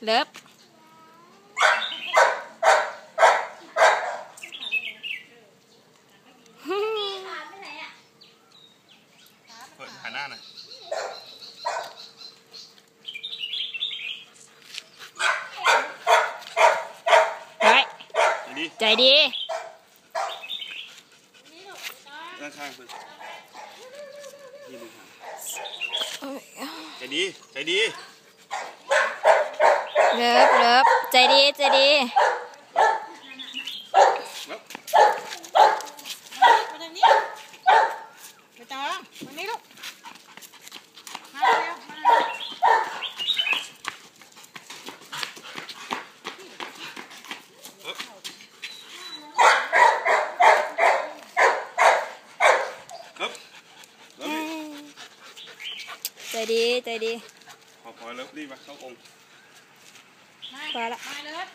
lớp. Phượng Hà Nam này Đấy. Chạy đi. Chạy đi. ด้านข้างเพื่อนนี่มึงหาใจดี ใจดี เลิฟเลิฟใจดี ใจดี แล้ว มาทางนี้ไปตองทางนี้ลูก มาเร็วมาเร็ว ครับแล้วนี่ใจดีใจดีพอพอแล้วรีบมาเข้าองค์มาพอละ มาเลย